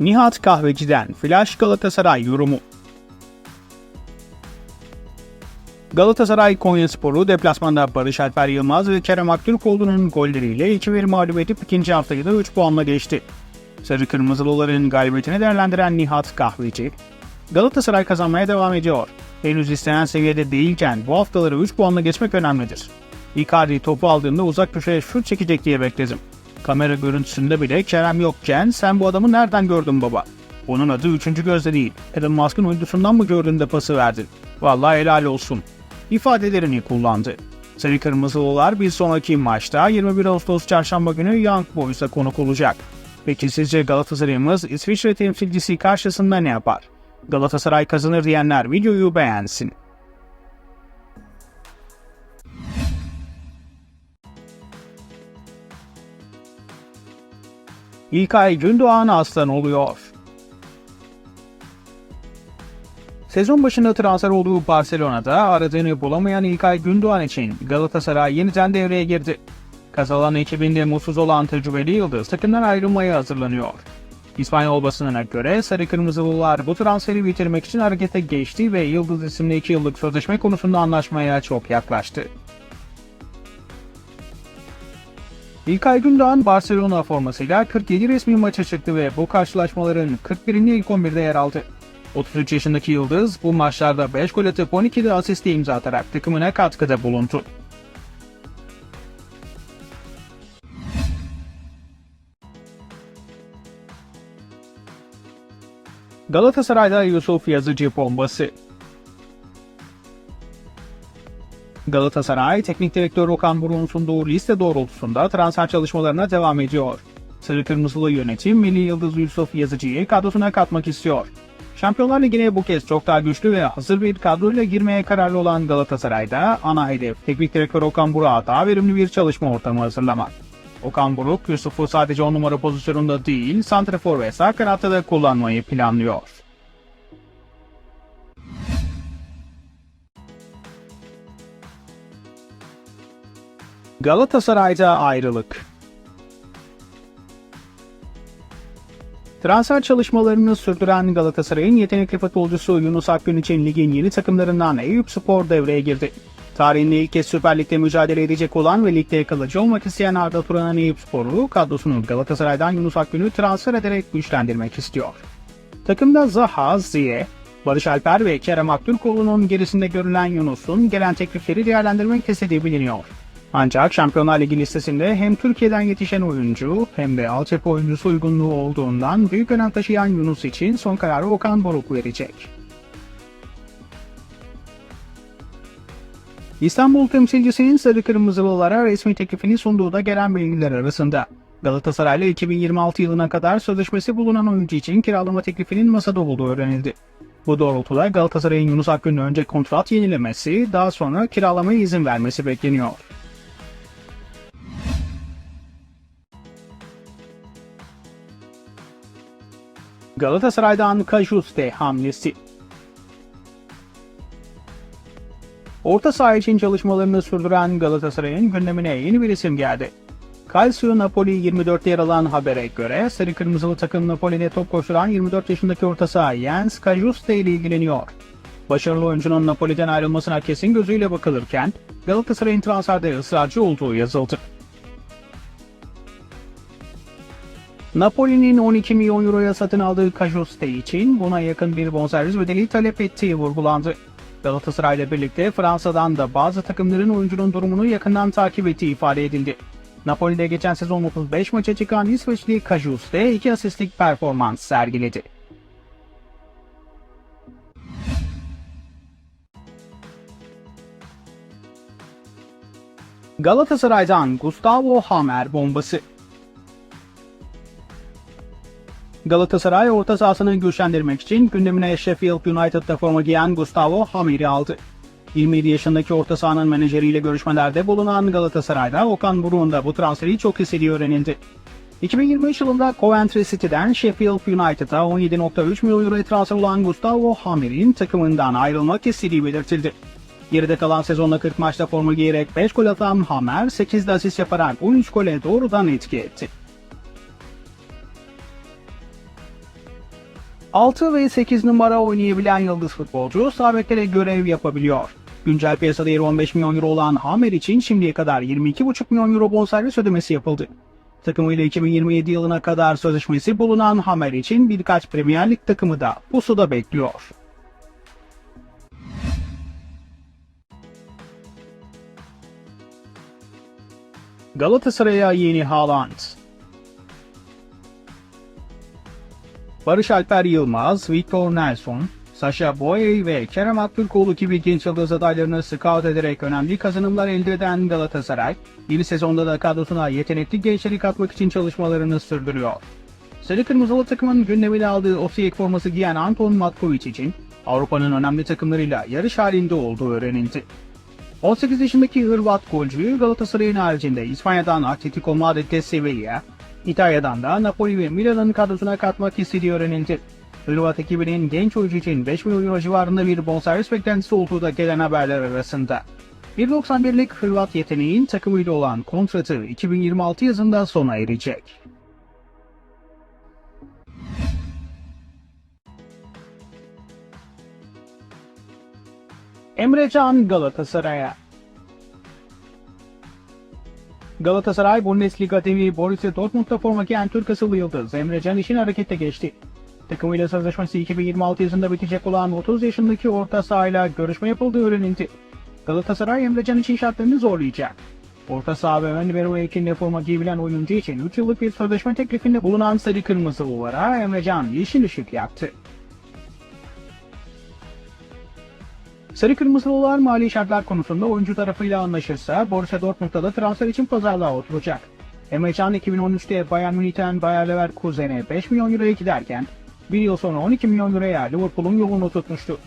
Nihat Kahveci'den Flash Galatasaray yorumu. Galatasaray Konyaspor'u deplasmanda Barış Alper Yılmaz ve Kerem Aktürkoğlu'nun golleriyle 2-1 mağlup ikinci haftayı da 3 puanla geçti. Sarı Kırmızılıların galibiyetini değerlendiren Nihat Kahveci, Galatasaray kazanmaya devam ediyor. Henüz istenen seviyede değilken bu haftaları 3 puanla geçmek önemlidir. Icardi topu aldığında uzak köşeye şut çekecek diye bekledim. Kamera görüntüsünde bile Kerem yokken sen bu adamı nereden gördün baba? Onun adı üçüncü gözde değil. Elon Musk'ın uydusundan mı gördün de pası verdin? Vallahi helal olsun. İfadelerini kullandı. Sarı Kırmızılılar bir sonraki maçta 21 Ağustos Çarşamba günü Young Boys'a konuk olacak. Peki sizce Galatasaray'ımız İsviçre temsilcisi karşısında ne yapar? Galatasaray kazanır diyenler videoyu beğensin. İlkay Gündoğan aslan oluyor. Sezon başında transfer olduğu Barcelona'da aradığını bulamayan İlkay Gündoğan için Galatasaray yeniden devreye girdi. Kazalan ekibinde mutsuz olan tecrübeli Yıldız takımdan ayrılmaya hazırlanıyor. İspanyol basınına göre Sarı Kırmızılılar bu transferi bitirmek için harekete geçti ve Yıldız isimli 2 yıllık sözleşme konusunda anlaşmaya çok yaklaştı. İlkay Gündoğan Barcelona formasıyla 47 resmi maça çıktı ve bu karşılaşmaların 41'inde ilk 11'de yer aldı. 33 yaşındaki Yıldız bu maçlarda 5 gol atıp 12'de asiste imza atarak takımına katkıda bulundu. Galatasaray'da Yusuf Yazıcı bombası. Galatasaray, Teknik Direktör Okan Buruk'un sunduğu liste doğrultusunda transfer çalışmalarına devam ediyor. Sarı Kırmızılı yönetim Milli Yıldız Yusuf Yazıcı'yı kadrosuna katmak istiyor. Şampiyonlar Ligi'ne bu kez çok daha güçlü ve hazır bir kadroyla girmeye kararlı olan Galatasaray'da ana hedef Teknik Direktör Okan Buruk'a daha verimli bir çalışma ortamı hazırlamak. Okan Buruk, Yusuf'u sadece 10 numara pozisyonunda değil, santrafor ve sağ kanatta da kullanmayı planlıyor. Galatasaray'da ayrılık Transfer çalışmalarını sürdüren Galatasaray'ın yetenekli futbolcusu Yunus Akgün için ligin yeni takımlarından Eyüp Spor devreye girdi. Tarihinde ilk kez Süper Lig'de mücadele edecek olan ve ligde kalıcı olmak isteyen Arda Turan'ın Eyüp Spor'u kadrosunu Galatasaray'dan Yunus Akgün'ü transfer ederek güçlendirmek istiyor. Takımda Zaha, Ziye, Barış Alper ve Kerem Aktürkoğlu'nun gerisinde görülen Yunus'un gelen teklifleri değerlendirmek istediği biliniyor. Ancak Şampiyonlar Ligi listesinde hem Türkiye'den yetişen oyuncu hem de altyapı oyuncusu uygunluğu olduğundan büyük önem taşıyan Yunus için son kararı Okan Buruk verecek. İstanbul temsilcisinin Sarı Kırmızılılara resmi teklifini sunduğu da gelen bilgiler arasında. Galatasaray'la 2026 yılına kadar sözleşmesi bulunan oyuncu için kiralama teklifinin masada olduğu öğrenildi. Bu doğrultuda Galatasaray'ın Yunus Akgün'ün önce kontrat yenilemesi, daha sonra kiralamaya izin vermesi bekleniyor. Galatasaray'dan Kajuste hamlesi. Orta saha için çalışmalarını sürdüren Galatasaray'ın gündemine yeni bir isim geldi. Calcio Napoli 24'te yer alan habere göre Sarı Kırmızılı takım Napoli'de top koşturan 24 yaşındaki orta saha Jens Kajuste ile ilgileniyor. Başarılı oyuncunun Napoli'den ayrılmasına kesin gözüyle bakılırken Galatasaray'ın transferde ısrarcı olduğu yazıldı. Napoli'nin 12 milyon euroya satın aldığı Kajuste için buna yakın bir bonservis bedeli talep ettiği vurgulandı. Galatasaray ile birlikte Fransa'dan da bazı takımların oyuncunun durumunu yakından takip ettiği ifade edildi. Napoli'de geçen sezon 35 maça çıkan İsveçli Kajuste 2 asistlik performans sergiledi. Galatasaray'dan Gustavo Hammer bombası Galatasaray orta sahasını güçlendirmek için gündemine Sheffield United'da forma giyen Gustavo Hamir'i aldı. 27 yaşındaki orta sahanın menajeriyle görüşmelerde bulunan Galatasaray'da Okan Buruk'un da bu transferi çok istediği öğrenildi. 2023 yılında Coventry City'den Sheffield United'a 17.3 milyon euroya transfer olan Gustavo Hamir'in takımından ayrılmak istediği belirtildi. Geride kalan sezonda 40 maçta forma giyerek 5 gol atan Hamer 8 asist yaparak 13 gole doğrudan etki etti. 6 ve 8 numara oynayabilen yıldız futbolcu sabetlere görev yapabiliyor. Güncel piyasa değeri 15 milyon euro olan Hamer için şimdiye kadar 22,5 milyon euro bonservis ödemesi yapıldı. Takımıyla 2027 yılına kadar sözleşmesi bulunan Hamer için birkaç Premier Lig takımı da pusuda bekliyor. Galatasaray'a yeni Haaland. Barış Alper Yılmaz, Victor Nelson, Sasha Boye ve Kerem Aktürkoğlu gibi genç yıldız adaylarını scout ederek önemli kazanımlar elde eden Galatasaray, yeni sezonda da kadrosuna yetenekli gençleri katmak için çalışmalarını sürdürüyor. Sarı Kırmızılı takımın gündemine aldığı Osijek forması giyen Anton Matkovic için Avrupa'nın önemli takımlarıyla yarış halinde olduğu öğrenildi. 18 yaşındaki Hırvat golcüyü Galatasaray'ın haricinde İspanya'dan Atletico Madrid'de Sevilla, İtalya'dan da Napoli ve Milan'ın kadrosuna katmak istediği öğrenildi. Hırvat ekibinin genç oyuncu için 5 milyon euro civarında bir bonservis beklentisi olduğu da gelen haberler arasında. 1.91'lik Hırvat yeteneğin takımıyla olan kontratı 2026 yazında sona erecek. Emre Can Galatasaray'a Galatasaray Bundesliga devi Borussia Dortmund'da forma giyen Türk asıllı yıldız Emre Can için harekete geçti. Takımıyla sözleşmesi 2026 yazında bitecek olan 30 yaşındaki orta sahayla görüşme yapıldığı öğrenildi. Galatasaray Emre Can için şartlarını zorlayacak. Orta saha ve ön libero ekinde forma giyebilen oyuncu için 3 yıllık bir sözleşme teklifinde bulunan Sarı Kırmızılılara Emre Can yeşil ışık yaktı. Sarı Kırmızılılar mali şartlar konusunda oyuncu tarafıyla anlaşırsa Borussia Dortmund'da da transfer için pazarlığa oturacak. Emre Can 2013'te Bayern Münih'ten Bayer Leverkusen'e 5 milyon euroya giderken bir yıl sonra 12 milyon euroya Liverpool'un yolunu tutmuştu.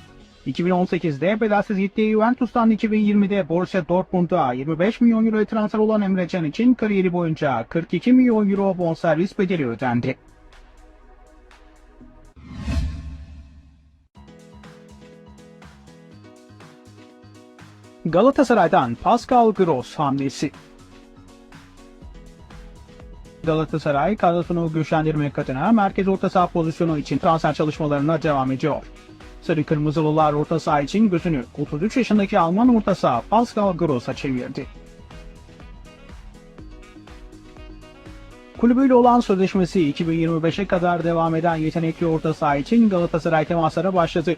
2018'de bedelsiz gittiği Juventus'tan 2020'de Borussia Dortmund'a 25 milyon euroya transfer olan Emre Can için kariyeri boyunca 42 milyon euro bonservis bedeli ödendi. Galatasaray'dan Pascal Gross hamlesi. Galatasaray kadrosunu güçlendirmek adına merkez orta saha pozisyonu için transfer çalışmalarına devam ediyor. Sarı Kırmızılılar orta saha için gözünü 33 yaşındaki Alman orta saha Pascal Gross'a çevirdi. Kulübüyle olan sözleşmesi 2025'e kadar devam eden yetenekli orta saha için Galatasaray temaslara başladı.